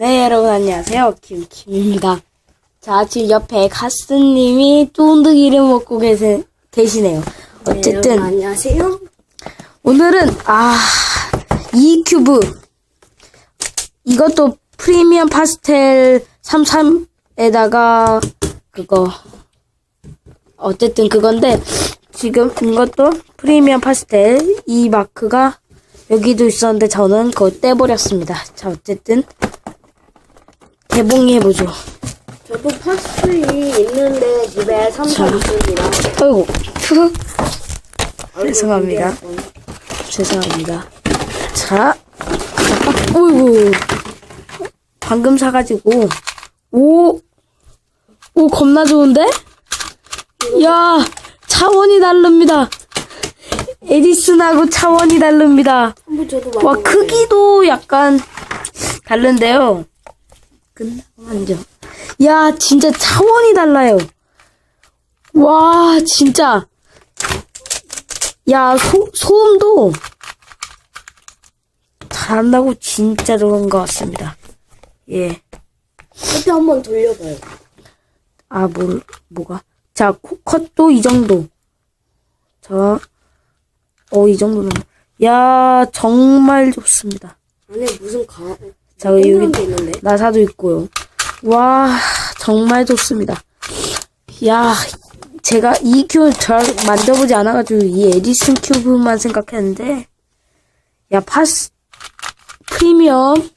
네, 여러분 안녕하세요. 김킴입니다. 자, 지금 옆에 가스님이 쫀득이를 먹고 계세, 계시네요. 어쨌든 여러분, 안녕하세요. 오늘은 아, 이 큐브 이것도 프리미엄 파스텔 33에다가 그거 어쨌든 그건데 지금 이것도 프리미엄 파스텔 이 마크가 여기도 있었는데 저는 그거 떼버렸습니다. 자, 어쨌든 개봉해 보죠. 저도 파스리 있는데 집에 3, 4 있습니다. 아이고, 푸. 죄송합니다. 죄송합니다. 자, 어이구. 방금 사가지고, 오, 오, 겁나 좋은데? 야, 차원이 다릅니다. 에디슨하고 차원이 다릅니다. 한번 저도 와. 크기도 약간 다른데요. 끝나고 만져. 야, 진짜 차원이 달라요. 와, 진짜. 야, 소, 소음도 잘한다고 진짜 좋은 것 같습니다. 예. 그때 한번 돌려봐요. 아, 뭘, 뭐가? 자, 코컷도 이 정도. 자, 어, 이 정도는. 야, 정말 좋습니다. 안에 무슨 가, 자, 여기 게 있는데? 나사도 있고요. 와, 정말 좋습니다. 야, 제가 이 큐브 잘 만져보지 않아가지고 이 에디슨 큐브만 생각했는데, 야, 파스, 프리미엄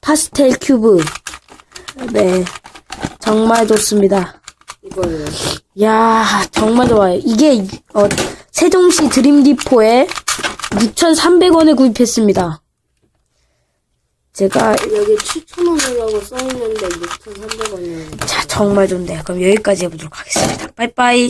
파스텔 큐브. 네, 정말 좋습니다. 이거요. 야, 정말 좋아요. 이게, 어, 세종시 드림디포에 6,300원에 구입했습니다. 제가 여기 7,000원이라고 써있는데 6,300원이에요. 자, 정말 좋네요. 그럼 여기까지 해보도록 하겠습니다. 빠이빠이.